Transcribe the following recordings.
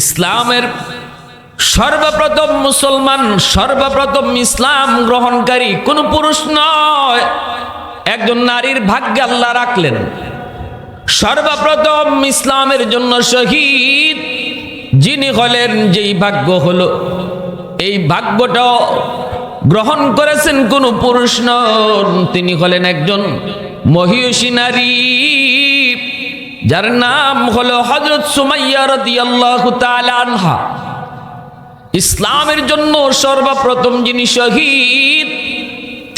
ইসলামের সর্বপ্রথম মুসলমান, সর্বপ্রথম ইসলাম গ্রহণকারী কোন পুরুষ নয়। একজন নারীর ভাগ্যে আল্লাহ রাখলেন। সর্বপ্রথম ইসলামের জন্য শহীদ যিনি হলেন যেই ভাগ্য হলো। এই ভাগ্যটা গ্রহণ করেছেন কোন পুরুষ নন, তিনি হলেন একজন মহিষী নারী। যার নাম হলো হজরত সুমাইয়া ইসলামের জন্য সর্বপ্রথম যিনি শহীদ,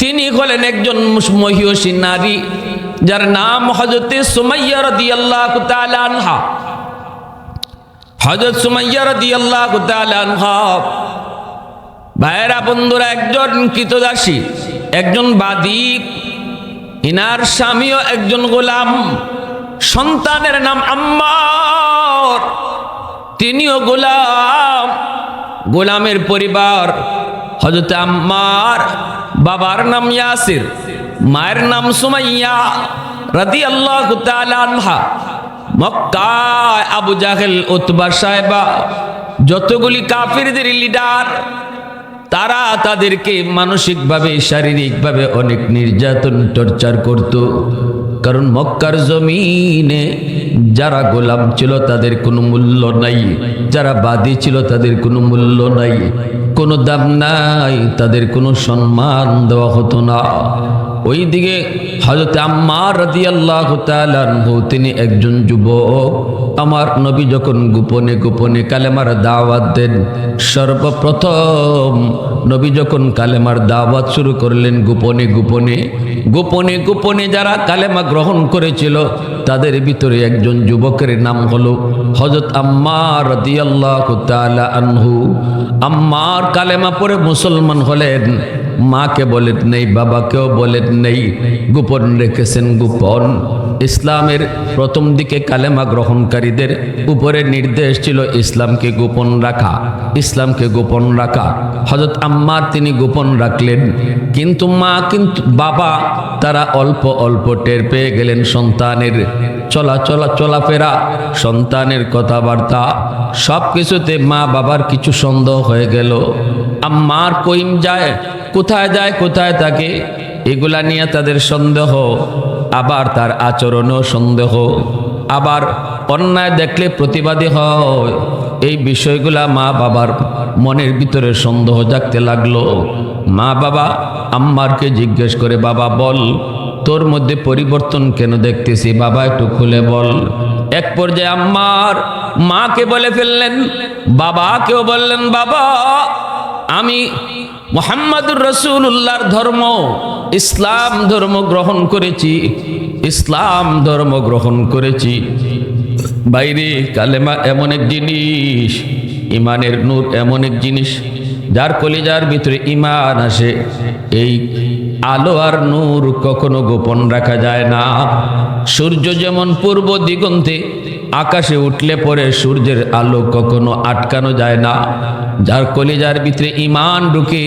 তিনি হলেন একজন মহিষী নারী, যার নাম হজরতে সুমাইয়া রাদিয়াল্লাহু তাআলা আনহা। হজরত সুমাইয়া রাদিয়াল্লাহু তাআলা ভাইয়েরা, বন্ধুরা, একজন কৃতদাসী, একজন বাদিক ইনার স্বামীও একজন গোলাম। সন্তানের নাম আম্মার। তিনিও গোলাম। গোলামের পরিবার হজরত আম্মার। বাবার নাম ইয়াসির, মায়ের নাম সুমাইয়া রাদি আল্লাহ আনহা। মক্কায় আবু জাহেল, উতবা সাহেবা, যতগুলি কাফিরদের লিডার তারা তাদেরকে মানসিকভাবে, শারীরিকভাবে অনেক নির্যাতন, টর্চার করত। কারণ মক্কার জমিনে যারা গোলাম ছিল তাদের কোনো মূল্য নাই। যারা বাদী ছিল তাদের কোনো মূল্য নাই। কোনো দাম নাই, তাদের কোনো সম্মান দেওয়া হতো না। ওই দিকে হজরত আম্মার রাদি আল্লাহ তিনি একজন যুবক। আমার নবী যখন গোপনে গোপনে কালেমার দাওয়াত দেন, সর্বপ্রথম নবী যখন কালেমার দাওয়াত শুরু করলেন গোপনে গোপনে গোপনে গোপনে যারা কালেমা গ্রহণ করেছিল, তাদের ভিতরে একজন যুবকের নাম হলো হজরত আম্মার রাদিয়াল্লাহ তাআলা আনহু। আম্মার কালেমা পরে মুসলমান হলেন মাকে বলেন নেই, বাবাকেও বলেন নেই, গোপন রেখেছেন গোপন। ইসলামের প্রথম দিকে কালেমা গ্রহণকারীদের উপরে নির্দেশ ছিল ইসলামকে গোপন রাখা, ইসলামকে গোপন রাখা। হজরত আম্মার তিনি গোপন রাখলেন, কিন্তু মা কিন্তু বাবা তারা অল্প অল্প টের পেয়ে গেলেন সন্তানের চলা চলা চলাফেরা, সন্তানের কথাবার্তা। সব কিছুতে মা বাবার কিছু সন্দেহ হয়ে গেল। আম্মার কইম যায় কোথায় যায়, কোথায় থাকে, এগুলা নিয়ে তাদের সন্দেহ, আবার তার আচরণও সন্দেহ। আবার অন্যায় দেখলে প্রতিবাদী হয়। এই বিষয়গুলা মা বাবার মনের ভিতরে সন্দেহ জাগতে লাগল। মা বাবা আম্মারকে জিজ্ঞেস করে, বাবা, বল, তোর মধ্যে পরিবর্তন কেন দেখতেছি? বাবা, একটু খুলে বল। এক পর্যায়ে আম্মার মাকে বলে ফেললেন। বাবাকেও বললেন, বাবা, আমি মোহাম্মদুর রসুল্লাহর ধর্ম, ইসলাম ধর্ম গ্রহণ করেছি, ইসলাম ধর্ম গ্রহণ করেছি। বাইরে কালেমা এমন এক জিনিস ইমানের নূর এমন এক জিনিস, যার কলিজার ভিতরে ইমান আসে। এই আলো আর নূর কখনো গোপন রাখা যায় না। সূর্য যেমন পূর্ব দিগন্তে আকাশে উঠলে পরে সূর্যের আলো কখনো আটকানো যায় না। যার কলিজার ভিতরে ইমান ঢুকে,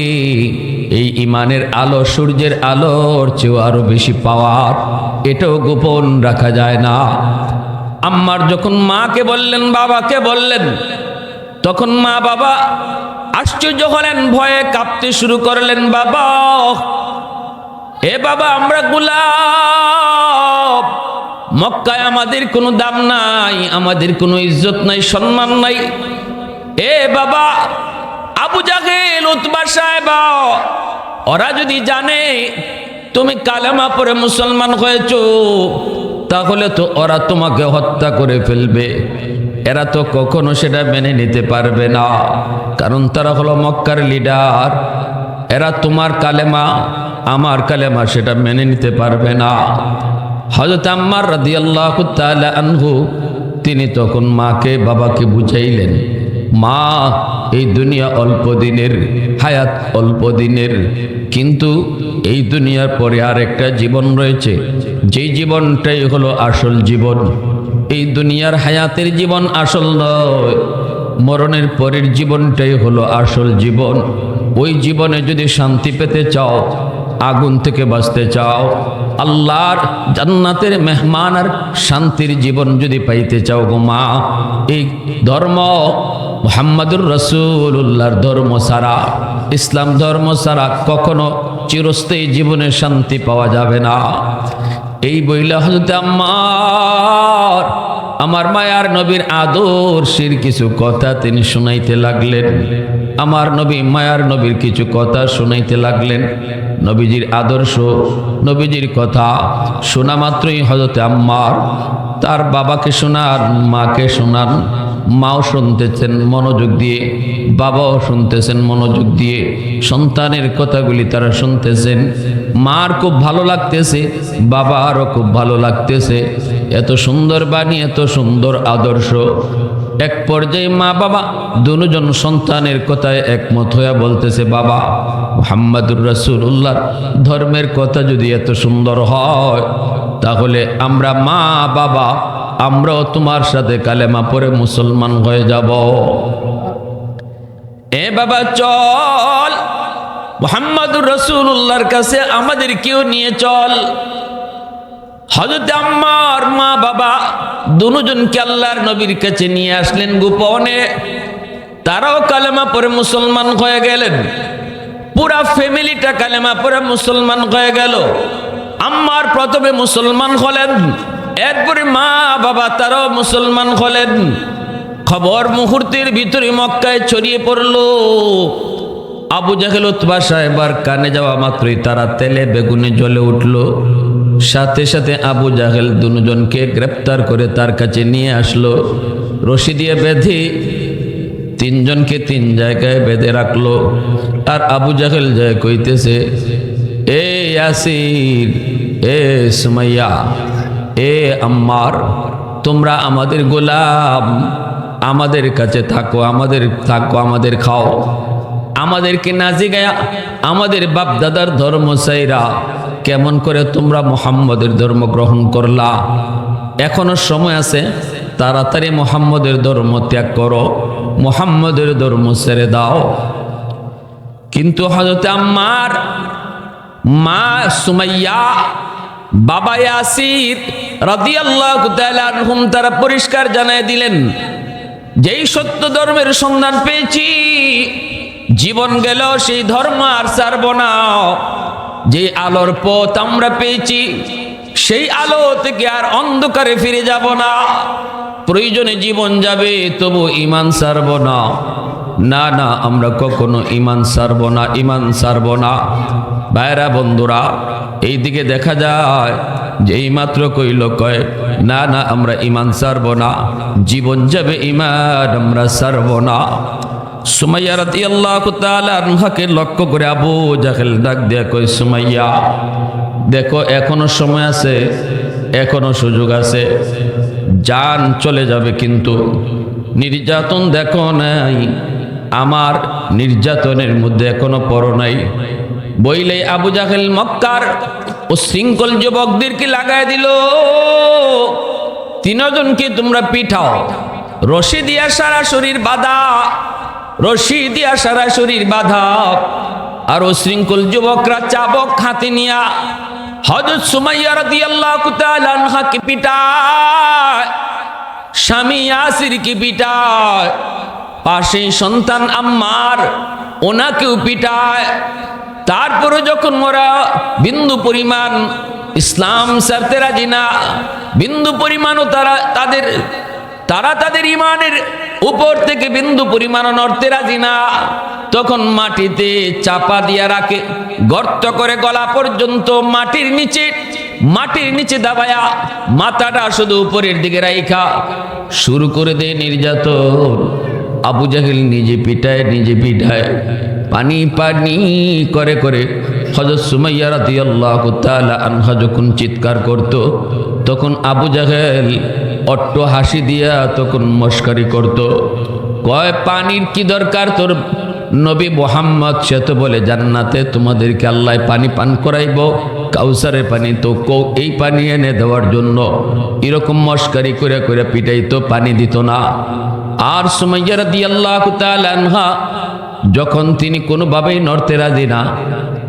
এই ইমানের আলো সূর্যের আলোর চেয়েও আরও বেশি পাওয়ার, এটাও গোপন রাখা যায় না। আম্মার যখন মাকে বললেন, বাবাকে বললেন, তখন মা বাবা আশ্চর্য হলেন, ভয়ে কাঁপতে শুরু করলেন, বাবা, এ বাবা, আমরা গুলাব মক্কায় আমাদের কোনো দাম নাই, আমাদের কোনো ইজ্জত নাই, সম্মান নাই। এ বাবা, আবু জাহেল, উতবা সাহেবা, ওরা যদি জানে তুমি কালেমা পরে মুসলমান হয়েছ, তাহলে তো ওরা তোমাকে হত্যা করে ফেলবে। এরা তো কখনো সেটা মেনে নিতে পারবে না, কারণ তারা হলো মক্কার লিডার। এরা তোমার কালেমা, আমার কালেমা সেটা মেনে নিতে পারবে না। হজরত আম্মার রাদিয়াল্লাহু তাআলা আনহু, তিনি তখন মাকে, বাবাকে বুঝাইলেন মা, এই দুনিয়া অল্প দিনের, হায়াত অল্প দিনের। কিন্তু এই দুনিয়ার পরে আর একটা জীবন রয়েছে। যেই জীবনটাই হলো আসল জীবন, এই দুনিয়ার হায়াতের জীবন আসল নয়। মরণের পরের জীবনটাই হলো আসল জীবন। ওই জীবনে যদি শান্তি পেতে চাও, আগুন থেকে বাঁচতে চাও, আল্লাহর জান্নাতের মেহমান আর শান্তির জীবন যদি পাইতে চাও গো মা, এই ধর্ম মোহাম্মদুর রসুল্লাহর ধর্ম সারা ইসলাম ধর্ম সারা কখনো চিরস্থায়ী জীবনে শান্তি পাওয়া যাবে না। এই বইলা হজরত আম্মার, আমার মায়ার নবীর আদর্শের কিছু কথা তিনি শুনাইতে লাগলেন। আমার নবী মায়ার নবীর কিছু কথা শুনাইতে লাগলেন। নবীজির আদর্শ, নবীজির কথা শোনা মাত্রই হজরতে আম্মার, তার বাবাকে শোনান, মাকে শোনান। মাও শুনতেছেন, মনোযোগ দিয়ে, বাবাও শুনতেছেন, মনোযোগ দিয়ে, সন্তানের কথাগুলি তারা শুনতেছেন। মার খুব ভালো লাগতেছে, বাবারও খুব ভালো লাগতেছে। এত সুন্দর বাণী, এত সুন্দর আদর্শ। এক পর্যায়ে মা বাবা দুজন সন্তানের কথায় একমত হইয়া বলতেছে, বাবা, মোহাম্মদুর রসুল্লাহ ধর্মের কথা যদি এত সুন্দর হয়, তাহলে আমরা মা বাবা আমরাও তোমার সাথে কালেমা পরে মুসলমান হয়ে যাব। এ বাবা, চল। মোহাম্মদুর রসুল্লাহর কাছে আমাদের কেউ নিয়ে চল। হজরত আম্মার মা বাবা দুজনকে আল্লাহর নবীর কাছে নিয়ে আসলেন গোপনে। তারাও কালেমা পরে মুসলমান হয়ে গেলেন। পুরা ফ্যামিলিটা কালেমা পরে মুসলমান হয়ে গেল। আম্মার প্রথমে মুসলমান হলেন এরপরে মা বাবা তারাও মুসলমান হলেন। খবর মুহূর্তের ভিতরে মক্কায় ছড়িয়ে পড়ল। আবু জাহেল উৎবাসা এবার কানে যাওয়া মাত্রই তারা তেলে বেগুনে জ্বলে উঠল। সাথে সাথে আবু জাহেল দুজনকে গ্রেপ্তার করে তার কাছে নিয়ে আসলো। রশি দিয়ে বেঁধে তিনজনকে তিন জায়গায় বেঁধে রাখল। আর আবু জাহেল যায় কইতেছে, এ ইয়াসির, এ সুমাইয়া এ আম্মার, তোমরা আমাদের গোলাম, আমাদের কাছে থাকো, আমাদের থাকো, আমাদের খাও। আমাদেরকে নাজি গায়া আমাদের বাপ দাদার ধর্ম চাইরা কেমন করে তোমরা মোহাম্মদের ধর্ম গ্রহণ করলা? এখনও সময় আছে, তাড়াতাড়ি মোহাম্মদের ধর্ম ত্যাগ করো, মোহাম্মদের ধর্ম ছেড়ে দাও। কিন্তু হজরত আম্মার মা সুমাইয়া বাবা ইয়াসির রাদিয়াল্লাহু তাআলা আনহুম তারা পরিষ্কার জানায় দিলেন, যেই সত্য ধর্মের সন্ধান পেয়েছি, জীবন গেল, সেই ধর্ম আর ছাড়ব না। যে আলোর পথ আমরা পেয়েছি, সেই আলো থেকে আর অন্ধকারে ফিরে যাব না। প্রয়োজনে জীবন যাবে, তবু ইমান ছাড়ব না। না না, আমরা কখনো ইমান ছাড়ব না ইমান ছাড়ব না। ভাইরা, বন্ধুরা এই দিকে দেখা যায় যে এইমাত্র কইল, কয়, না না, আমরা ইমান ছাড়ব না, জীবন যাবে ইমান আমরা ছাড়ব না। সুমাইয়া রাতি আল্লাহ আনহাকে লক্ষ্য করে আবু জাহেল ডাক দেয়া কই সুমাইয়া, দেখো, এখনও সময় আছে, এখনও সুযোগ আছে যান চলে যাবে কিন্তু নির্যাতন দেখো নাই, আমার নির্যাতনের মধ্যে এখনও পর নাই। বইলে আবু জাহেল মক্কার ও শৃঙ্খল যুবকদেরকে লাগাই দিল? তিনজনকে তোমরা পিঠাও। রশি দিয়া সারা শরীর বাধা। রশি দিয়া সারা শরীর বাধা। আর ও শৃঙ্খল যুবকরা চাবক হাতে নিয়া হজরত সুমাইয়া রাদিয়াল্লাহু তাআলা আনহাকে পিটায়। স্বামী ইয়াসির কি পিটায়। পাশে সন্তান আম্মার, ওনাকেও পিটায়। তারপরে যখন ওরা বিন্দু পরিমাণ ইসলাম সারতে রাজি না, বিন্দু পরিমাণও তারা তাদের তারা তাদের ইমানের উপর থেকে বিন্দু পরিমাণ নড়তে রাজি না, তখন মাটিতে চাপা দিয়া রাখে, গর্ত করে গলা পর্যন্ত মাটির নিচে মাটির নিচে দাবায়া, মাথাটা শুধু উপরের দিকে রাইখা, শুরু করে দেয় নির্যাতন। আবু জাহিল নিজে পিটায় নিজে পিটায়। পানি পানি করে করে হজরত সুমাইয়া রাদিয়াল্লাহু তাআলা আনহা যখন চিৎকার করত, তখন আবু জাহেল অট্ট হাসি দিয়া তখন মস্কারি করত। কয়, পানির কি দরকার তোর নবী মোহাম্মদ? সে তো বলে, জান্নাতে তোমাদেরকে আল্লাহ পানি পান করাইব, কাউসারের পানি তো কৌ, এই পানি এনে দেওয়ার জন্য। এরকম মস্কারি করে করে পিটাইতো, পানি দিত না। আর সুমাইয়া রাদিয়াল্লাহু তাআলা আনহা, যখন তিনি কোনোভাবেই নড়তে রাজি না,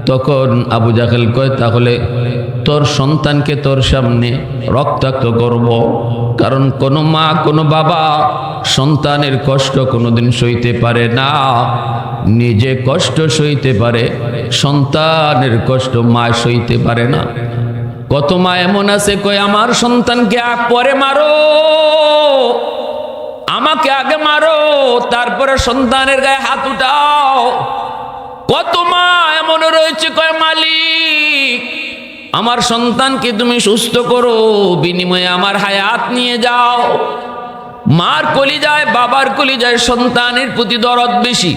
তখন আবু জাহেল কয়, তাহলে তোর সন্তানকে তোর সামনে রক্তাক্ত করব। কারণ কোনো মা, কোনো বাবা সন্তানের কষ্ট কোনোদিন সইতে পারে না। নিজে কষ্ট সইতে পারে, সন্তানের কষ্ট মা সইতে পারে না। কত মা এমন আছে, কয়, আমার সন্তানকে পরে মারো। আমাকে আগে মারো, তারপরে সন্তানের গায়ে হাত উঠাও। কত মা এমন রয়েছে, কয় মালিক, আমার সন্তানকে তুমি সুস্থ করো, বিনিময়ে আমার হায়াত নিয়ে যাও। মার কলি যায় বাবার কলি যায় সন্তানের প্রতি দরদ বেশি।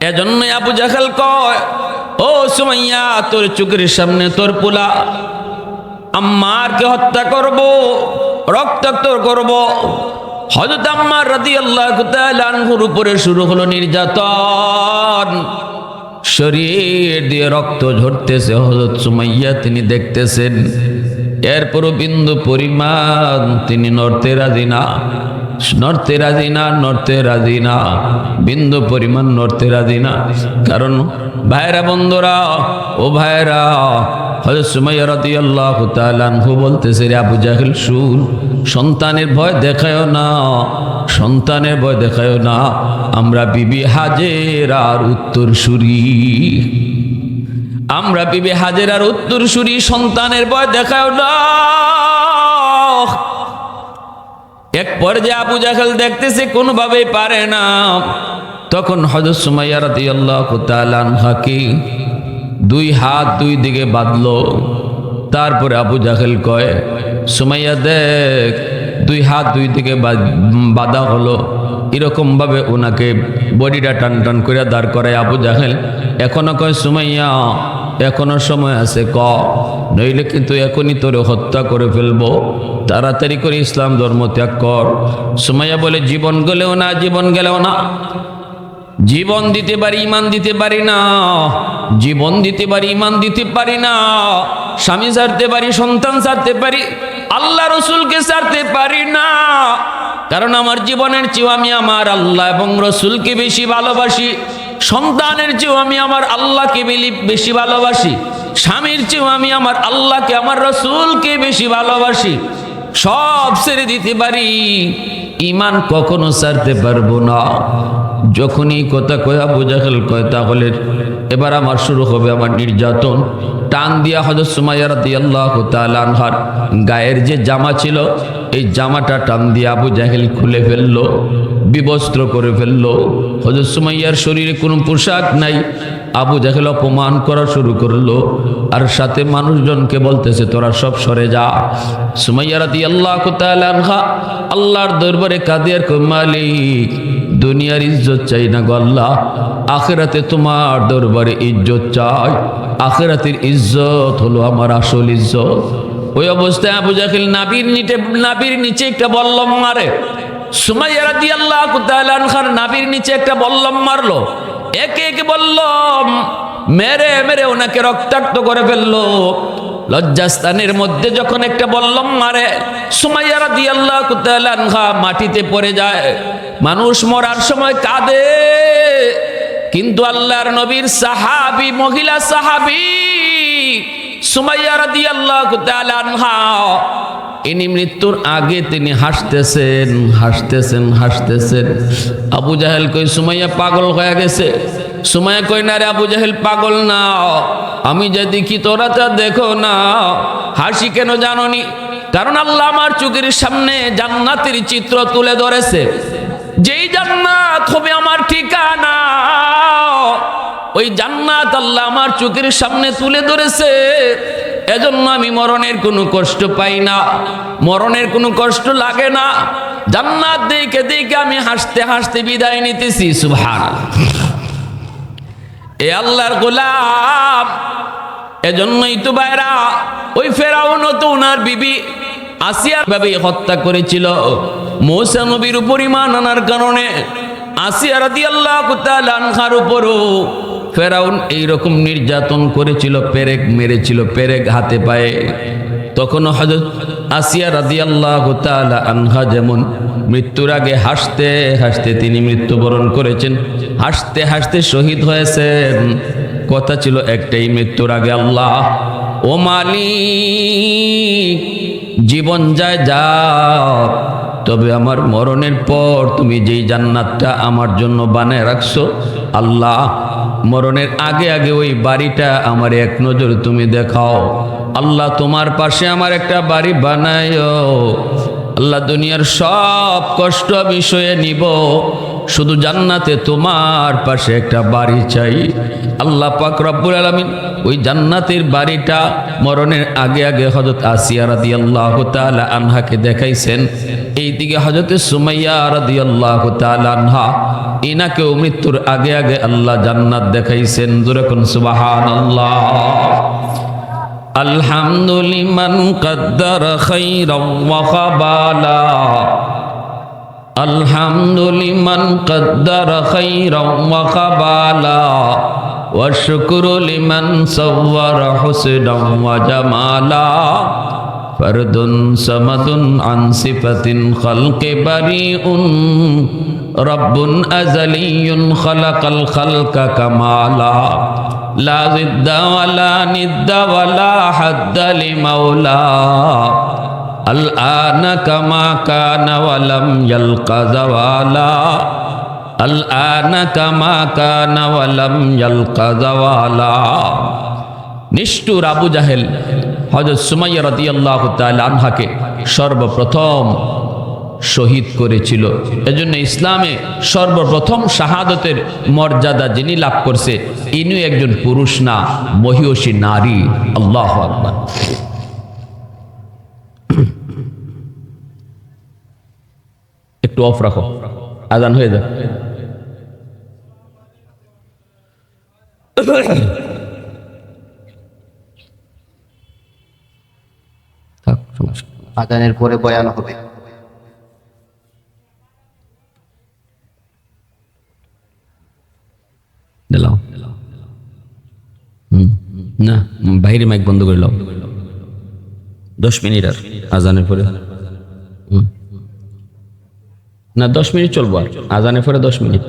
এজন্যই আবু জাখাল কয়, ও সুমাইয়া, তোর চোখের সামনে তোর পোলা, আম্মারকে হত্যা করব, রক্তাক্ত করব। হজরত আম্মার রাদি আল্লাহ আনহুর উপরে শুরু হলো নির্যাতন। শরীর দিয়ে রক্ত ঝরতেছে সুমাইয়া তিনি দেখতেছেন। এরপরও বিন্দু পরিমাণ তিনি নড়তে রাজি না, নড়তে রাজি না, নড়তে রাজি না, বিন্দু পরিমাণ নড়তে রাজি না। কারণ, ভাইরা বন্ধুরা, ও ভাইরা হজরত সুমাইয়া রাদিয়াল্লাহু তাআলা আনহু বলতেছে, রে সন্তানের ভয় দেখায়ও না, সন্তানের ভয় দেখায়ও না, আমরা বিবি হাজের আর উত্তর সুরি আমরা বিবি হাজের আর উত্তর সুরি সন্তানের ভয় দেখায়ও না। এক পর্যায়ে আবু জাহেল দেখতেছে, কোনোভাবেই পারে না। তখন হজরত সুমাইয়া রাদিয়াল্লাহু দুই হাত দুই দিকে বাঁধলো। তারপরে আবু জাহেল কয়, সুমাইয়া দেখ, দুই হাত দুই দিকে বাঁধা হলো। এরকম ভাবে ওনাকে বডিটা টান টান করে দাঁড় করায় আবু জাহেল। এখনও কয়, সুমাইয়া, এখনও সময় আছে ক, নইলে কিন্তু এখনই তোরে হত্যা করে ফেলব। তাড়াতাড়ি করে ইসলাম ধর্ম ত্যাগ কর। সুমাইয়া বলে, জীবন গেলেও না, জীবন গেলেও না। জীবন দিতে পারি, ইমান দিতে পারি না। জীবন দিতে পারি, ইমান দিতে পারি না। স্বামী ছাড়তে পারি, সন্তান ছাড়তে পারি, আল্লাহ রসুলকে ছাড়তে পারি না। কারণ আমার জীবনের চেয়েও আমি আমার আল্লাহ এবং রসুলকে বেশি ভালোবাসি। সন্তানের চেয়েও আমি আমার আল্লাহকে বেশি ভালোবাসি। স্বামীর চেয়েও আমি আমার আল্লাহকে, আমার রসুলকে বেশি ভালোবাসি। সব ছেড়ে দিতে পারি, ইমান কখনো ছাড়তে পারব না। যখনই কথা কয়া বোঝা খেল কয়, তাহলে এবার আমার শুরু হবে আমার নির্যাতন। টান দিয়া হজরত সুমাইয়া রাদিয়াল্লাহু তাআলা আনহার গায়ের যে জামা ছিল, এই জামাটা টান দিয়ে আবু জাহেল খুলে ফেলল, বিবস্ত্র করে ফেলল। হজরত সুমাইয়ার শরীরে কোনো পোশাক নাই। আবু জাহেল অপমান করা শুরু করল। আর সাথে মানুষজনকে বলতেছে, তোরা সব সরে যা। সুমাইয়া রাদিয়াল্লাহু তাআলা আনহা আল্লাহর দরবারে কাদিয়ার কই মালিক দুনিয়ার ইজ্জত চাই না গল্লা আখেরাতে তোমার দরবারে ইজ্জত চাই। আখেরাতের ইজ্জত হলো আমার আসল ইজ্জত। ওই অবস্থায় আবু জাহিল নাবির নিচে নাবির নিচে একটা বল্লম মারে। সুমাইয়া রাদিয়াল্লাহু তাআলা আনহার নাবির নিচে একটা বল্লম মারলো। একে একে বললাম মেরে মেরে ওনাকে রক্তাক্ত করে ফেলল। লজ্জাস্থানের মধ্যে যখন একটা বল্লম মারে, সুমাইয়া তাআলা আনহা মাটিতে পড়ে যায়। মানুষ মরার সময় কাঁদে। কিন্তু আল্লাহর নবীর সাহাবি, মহিলা সাহাবী, সুমাইয়া তাআলা আনহা, ইনি মৃত্যুর আগে তিনি হাসতেছেন হাসতেছেন হাসতেছেন। আবু জাহেল কই সুমাইয়া পাগল হয়ে গেছে। সুমাইয়া কই না রে আবু জাহেল, পাগল না। আমি যে দেখি তোরা তা দেখো না। হাসি কেন জাননি? কারণ আল্লাহ আমার চোখের সামনে জান্নাতের চিত্র তুলে ধরেছে। যেই জান্নাত হবে আমার ঠিকানা, ওই জান্নাত আল্লাহ আমার চোখের সামনে তুলে ধরেছে। এজন্য আমি মরণের কোনো কষ্ট পাই না, মরণের কোনো কষ্ট লাগে না। জান্নাত দেখে দেখে আমি হাসতে হাসতে বিদায় নিতেছি সুভান এ আল্লাহর গোলাম, এজন্যই তো বাইরা ওই ফেরাউন তো ওনার বিবি, আসিয়ার ভাবে হত্যা করেছিল। মৌসা নবীর উপর আনার কারণে আসিয়া রাদি আল্লাহ আনহার উপরও ফেরাউন এইরকম নির্যাতন করেছিল, পেরেক মেরেছিল, পেরেক হাতে পায়ে। তখন হজরত আসিয়া রাদি আল্লাহ আনহা যেমন মৃত্যুর আগে হাসতে হাসতে তিনি মৃত্যুবরণ করেছেন, হাসতে হাসতে শহীদ হয়েছেন। কথা ছিল একটাই, মৃত্যুর আগে আল্লাহ, ও মালিক, জীবন যায় যা তবে আমার মরণের পর তুমি যেই জান্নাতটা আমার জন্য বানায় রাখছো, আল্লাহ, মরণের আগে আগে ওই বাড়িটা আমার এক নজর তুমি দেখাও। আল্লাহ তোমার পাশে আমার একটা বাড়ি বানায় আল্লাহ দুনিয়ার সব কষ্ট বিষয়ে নিব। শুধু জান্নাতে তোমার পাশে একটা বাড়ি চাই। আল্লাহ পাক রব্বুল আলমিন ওই জান্নাতের বাড়িটা মরণের আগে আগে হজরত আসিয়া রাদি আল্লাহ তালা আনহাকে দেখাইছেন। এইদিকে হজরত সুমাইয়া রাদি আল্লাহ তালা আনহা, ইনাকেও মৃত্যুর আগে আগে আল্লাহ জান্নাত দেখাইছেন। দুরকম সুবাহান আল্লাহ আলহামদুলিমান কদ্দার খৈরম ওয়া খাবালা। الحمد لمن قدر خيرا وخبالا والشكر لمن صور حسنا وجمالا فرد صمد عن صفة خلق بريء رب أزلي خلق الخلق كمالا لا ضد ولا ند ولا حد لمولى الآن كما كان ولم يلق زوالا الآن كما كان ولم يلق زوالا নিষ্ঠুর আবু জাহেল হজরত সুমাইয়া রাদিয়াল্লাহু তাআলা আনহাকে সর্বপ্রথম শহীদ করেছিল এজন্য ইসলামে সর্বপ্রথম শাহাদতের মর্যাদা যিনি লাভ করছে ইনি একজন পুরুষ না মহিষী নারী আল্লাহ আকবার একটু অফ রাখো। আজান হয়ে যাক। থাক সমস্যা নেই। আজানের পরে বয়ান হবে। না বাইরে মাইক বন্ধ করে লাও দশ মিনিট আর আজানের পরে। হুম। না দশ মিনিট চলবো আর। আজানে পরে দশ মিনিট।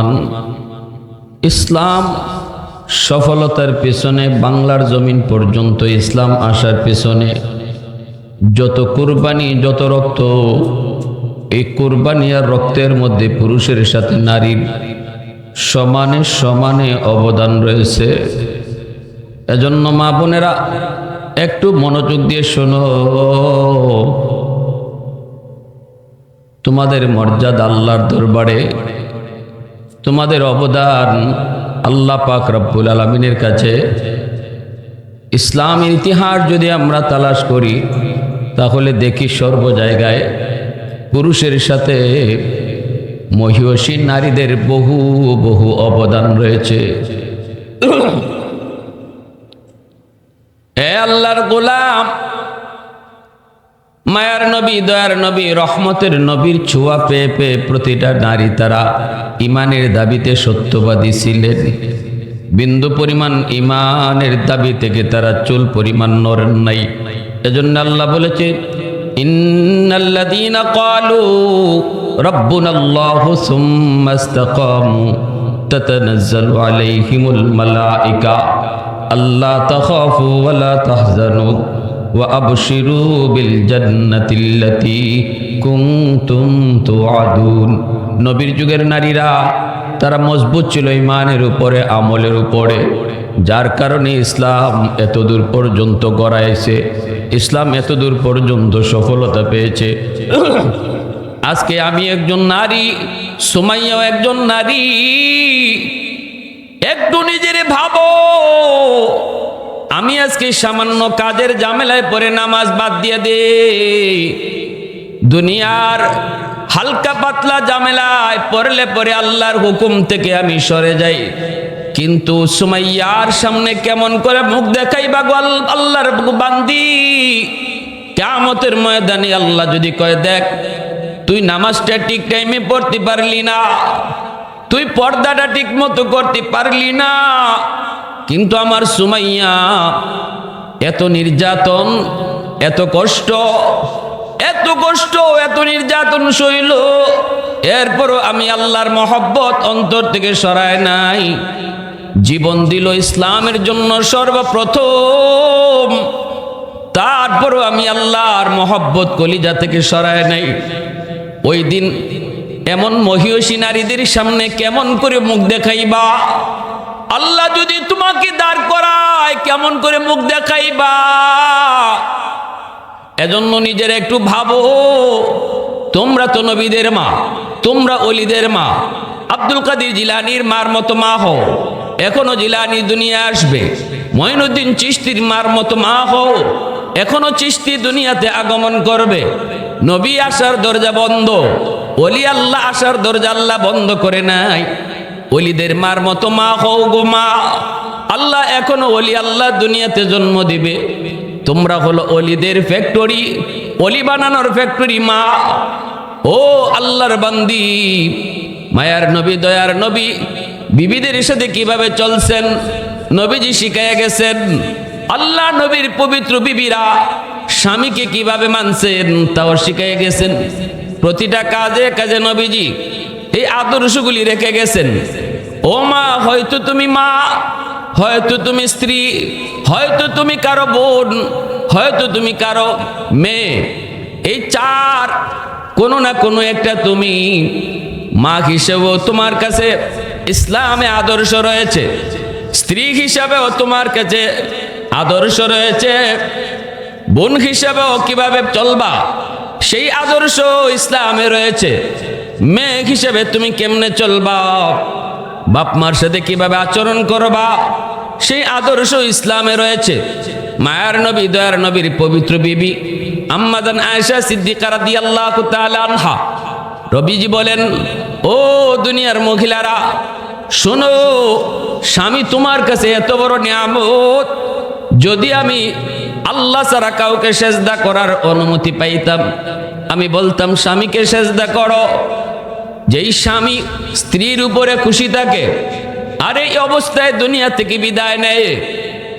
পরিমাণ ইসলাম সফলতার পেছনে, বাংলার জমিন পর্যন্ত ইসলাম আসার পেছনে যত কুরবানি, যত রক্ত, এই কুরবানি আর রক্তের মধ্যে পুরুষের সাথে নারীর সমানে সমানে অবদান রয়েছে। এজন্য মা বোনেরা, একটু মনোযোগ দিয়ে শোনো। তোমাদের মর্যাদা আল্লাহর দরবারে তোমাদের অবদান আল্লাহ পাক রব্বুল আলমিনের কাছে। ইসলামের ইতিহাস যদি আমরা তালাশ করি, তাহলে দেখি সর্ব জায়গায় পুরুষের সাথে মহিষী নারীদের বহু বহু অবদান রয়েছে। এ আল্লাহর গোলাম মায়ার নবী, দয়ার নবী, রহমতের নবীর ছোঁয়া পেয়ে পেয়ে প্রতিটা নারী তারা ইমানের দাবিতে সত্যবাদী ছিলেন। বিন্দু পরিমাণ ইমানের দাবি থেকে তারা চুল পরিমাণ নরেন নাই। এজন্য আল্লাহ বলেছে, ইন্নাল্লাযীনা ক্বালু রাব্বুনাল্লাহু সুম্মা ইসতাকামু তাতানাজ্জালু আলাইহিমুল মালাইকা। আল্লা তাখাফু ওয়া লা তাহজানু وأبشروا بالجنة التي كنتم توعدون নবীর যুগের নারীরা তারা মজবুত ছিল ইমানের উপরে আমলের উপরে যার কারণে ইসলাম এতদূর পর্যন্ত গড়াইছে ইসলাম এতদূর পর্যন্ত সফলতা পেয়েছে আজকে আমি একজন নারী সুমাইয়াও একজন নারী একটু নিজের ভাবো আমি আজকে সামান্য কাজের জামেলায় পরে নামাজ বাদ দিয়ে দে দুনিয়ার হালকা পাতলা জামেলায় পড়লে পরে আল্লাহর হুকুম থেকে আমি সরে যাই। কিন্তু সুমাইয়ার সামনে কেমন করে মুখ দেখাই বা আল- আল্লাহর বান্দি? কেমতের ময়দানে আল্লাহ যদি কয়, দেখ, তুই নামাজটা ঠিক টাইমে পড়তে পারলি না, তুই পর্দাটা ঠিক মতো করতে পারলি না কিন্তু আমার সুমাইয়া, এত নির্যাতন, এত কষ্ট এত কষ্ট, এত নির্যাতন সইল। এরপরও আমি আল্লাহর মহব্বত অন্তর থেকে সরায় নাই। জীবন দিল ইসলামের জন্য সর্বপ্রথম। তারপরও আমি আল্লাহর মহব্বত কলিজা থেকে সরায় নাই। ওই দিন এমন মহিষী নারীদের সামনে কেমন করে মুখ দেখাইবা? আল্লাহ যদি তোমাকে দাঁড় করায়, কেমন করে মুখ দেখাইবা? এজন্য নিজের একটু ভাবো, তোমরা তো নবীদের মা, তোমরা অলিদের মা। আব্দুল কাদির জিলানির মার মতো মা হও, এখনও জিলানি দুনিয়া আসবে। মঈনুদ্দিন চিস্তির মার মতো মা হও, এখনও চিস্তি দুনিয়াতে আগমন করবে। নবী আসার দরজা বন্ধ অলি আল্লাহ আসার দরজা আল্লাহ বন্ধ করে নাই। অলিদের মার মতো মা হও গো মা। আল্লাহ এখনও অলি আল্লাহ দুনিয়াতে জন্ম দিবে। তোমরা হলো অলিদের ফ্যাক্টরি অলি বানানোর ফ্যাক্টরি মা। ও আল্লাহর বান্দি, মায়ার নবী, দয়ার নবী, বিবিদের সাথে কীভাবে চলছেন? নবীজি শিখাইয়া গেছেন, আল্লাহ নবীর পবিত্র বিবিরা স্বামীকে কীভাবে মানছেন তাও শিখাইয়া গেছেন। প্রতিটা কাজে কাজে নবীজি এই আদর্শগুলি রেখে গেছেন। ও মা, হয়তো তুমি মা, হয়তো তুমি স্ত্রী, হয়তো তুমি কারও বোন, হয়তো তুমি কারও মেয়ে। এই চার, কোনো না কোনো একটা তুমি মা হিসেবেও তোমার কাছে ইসলামে আদর্শ রয়েছে। স্ত্রী হিসাবেও তোমার কাছে আদর্শ রয়েছে। বোন হিসাবেও কীভাবে চলবা, সেই আদর্শ ইসলামে রয়েছে। মেয়ে হিসেবে তুমি কেমনে চলবা? বাপ মার সাথে কীভাবে আচরণ করবা? সেই আদর্শ ইসলামে রয়েছে। মায়ার নবী, দয়ার নবীর পবিত্র বিবি আম্মাদান আয়েশা সিদ্দিকা রাদিয়াল্লাহু তাআলা আনহা। রবিজি বলেন, ও দুনিয়ার মহিলারা, শোনো, স্বামী তোমার কাছে এত বড় নিয়ামত। যদি আমি আল্লাহ ছাড়া কাউকে সেজদা করার অনুমতি পাইতাম, আমি বলতাম, স্বামীকে সেজদা করো। যেই স্বামী স্ত্রীর উপরে খুশি থাকে, আর এই অবস্থায় দুনিয়া থেকে বিদায় নেয়,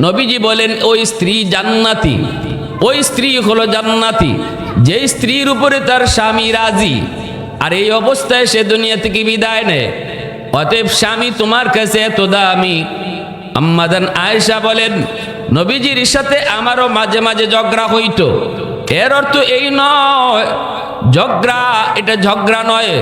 নবীজি বলেন, ওই স্ত্রী জান্নাতি, ওই স্ত্রী হলো জান্নাতি, যেই স্ত্রীর উপরে তার স্বামী রাজি, আর এই অবস্থায় সে দুনিয়া থেকে বিদায় নেয়। অতএব স্বামী তোমার কাছে এত দামি? আম্মাদান আয়েশা বলেন, নবীজির সাথে আমারও মাঝে মাঝে ঝগড়া হইতো। এর অর্থ এই নয়, ঝগড়া এটা ঝগড়া নয়।